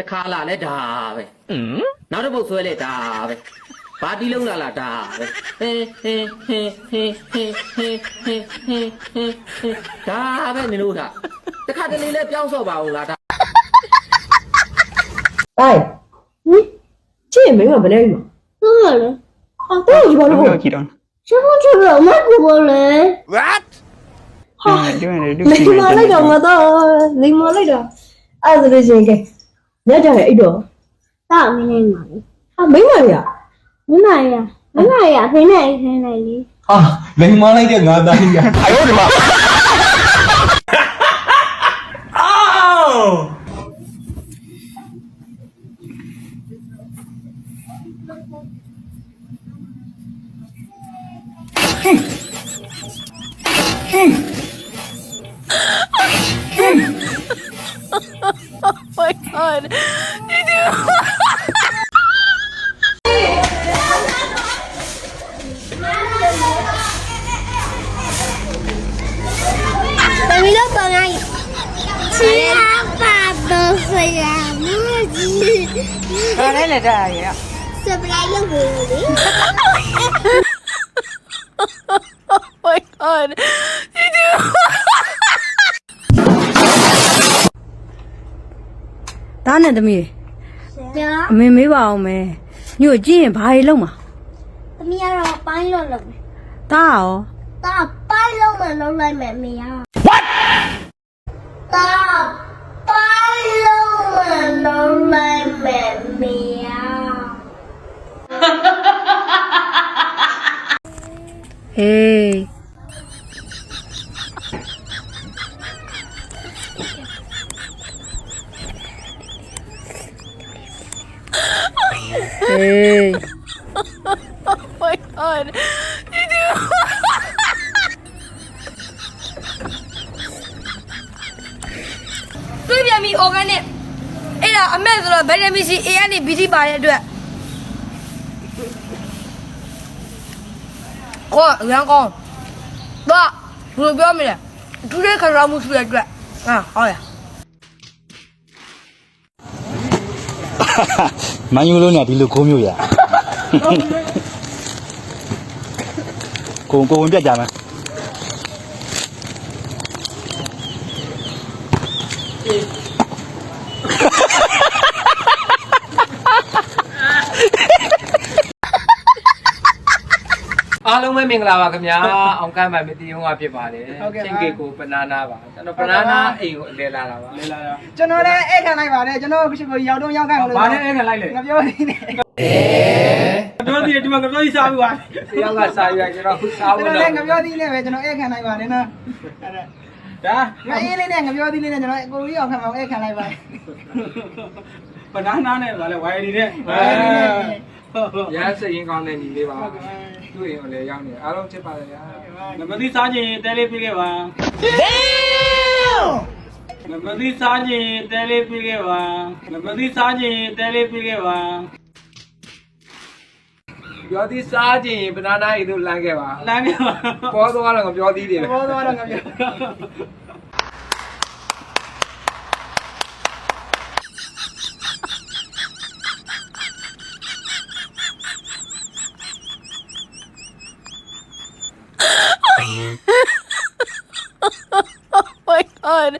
တစ်ခါလာလဲဒါပဲဟင်နောက်တစ်ပုတ်ဆွဲလဲဒါပဲဘာတီးလုံးလာလာဒါပဲဟင်းဟင်းဟင်းဟင်းဟင်းဟင်းဟင်းဟင်းဟင်းဟင်းဒါပဲနင်တို့ကတစ်ခါတလေလဲပြောင်းဆော့ပါအောင်လားဒါဟဲ့ဟင်ချစ်မင်းကဘယ်နဲ့ယူဟုတ်လားအော်တော့ယူပါလို့ကြည့်တော့ချစ်ဖို့ချစ်ဖို့မဟုတ်ဘူးလေ what ဟာလိမ္မာလိုက်တော့မတော့လိမ္မာလိုက်တော့အဲ့ဒါဆိုရင်ကဲ ရက်ကြရအဲ့တော့တော့မင်းနေမှာလေဟာမိမရမင်းမရမင်းမရအဖေနဲ့အိမ်ထဲနေလေဟာလိန်မလိုက်တဲ့ငါသားကြီးအယောဒီမှာဟင်းဟင်း god. You do. Tại vì lúc tuần này chị ăn và là trời ạ. Sao lại nó vậy? Oh my god. သားနဲ့သမီးတွေအမေမေးပါအောင်မယ်ညို့ကြည့်ရင်ဘာတွေလုံးမှာသမီးကတော့ပိုင်းလုံးလုံးသားရောသားပိုင်းလုံးမလုံးလိုက်မယ်မေရ What သားပိုင်းလုံးမလုံးလိုက်မယ်မေရဟေး ဟေးတွေးပြန်ပြီး organic အဲ့ဒါအမဲ့ဆိုတော့ vitamin C A နဲ့ BT ပါတဲ့အတွက်ကောရန်ကောတော့ဘယ်လိုပြောမလဲသူတဲ့ခရမှုဆိုတဲ့အတွက်ဟာဟောရ မန်ယူလို့เนี่ยဒီလိုခိုးမျိုးရကိုကိုဝင်ပြတ်ကြမယ် အား လုံးပဲမင်္ဂလာပါခင်ဗျာအောင်ကမ်းပါမတီးုံကဖြစ်ပါတယ်ချင်းကေကိုဘနာနာပါကျွန်တော်ဘနာနာအိမ်ကိုအလဲလာတာပါလဲလာတာကျွန်တော်လည်းအဲ့ခံလိုက်ပါတယ်ကျွန်တော်ကရှိကိုရောက်တော့ရောက်ခံလို့ဘာနဲ့အဲ့ခံလိုက်လဲငါပြောနေတယ်ပြောသေးတယ်ဒီမှာငါပြောပြီးစားပြီးပါတယောက်ကစားရကျွန်တော်ခုစားကျွန်ဖို့တော်တော့လည်းငါပြောသေးလေးပဲကျွန်တော်အဲ့ခံလိုက်ပါတယ်နော်အဲ့ဒါဒါမအေးလေးနဲ့ငါပြောသေးလေးနဲ့ကျွန်တော်ကိုကြီးအောင်ခံအောင်အဲ့ခံလိုက်ပါတယ်ဘနာနာနဲ့ဗာလဲဝိုင်ဒီနဲ့ရမ်းစရင်ကောင်းတဲ့ညီလေးပါ သူ့အိမ်ကိုလည်းရောက်နေအားလုံးချစ်ပါတယ်ဗျာငမတိစားခြင်းတဲလေးပြခဲ့ပါငမတိစားခြင်းတဲလေးပြခဲ့ပါငမတိစားခြင်းတဲလေးပြခဲ့ပါပြောသည်စားခြင်းဘနာနာအိမ်တို့လမ်းခဲ့ပါလမ်းပြပါပေါ်သွားတော့ငါပြောသေးတယ်ဘောသွားတော့ငါပြော on.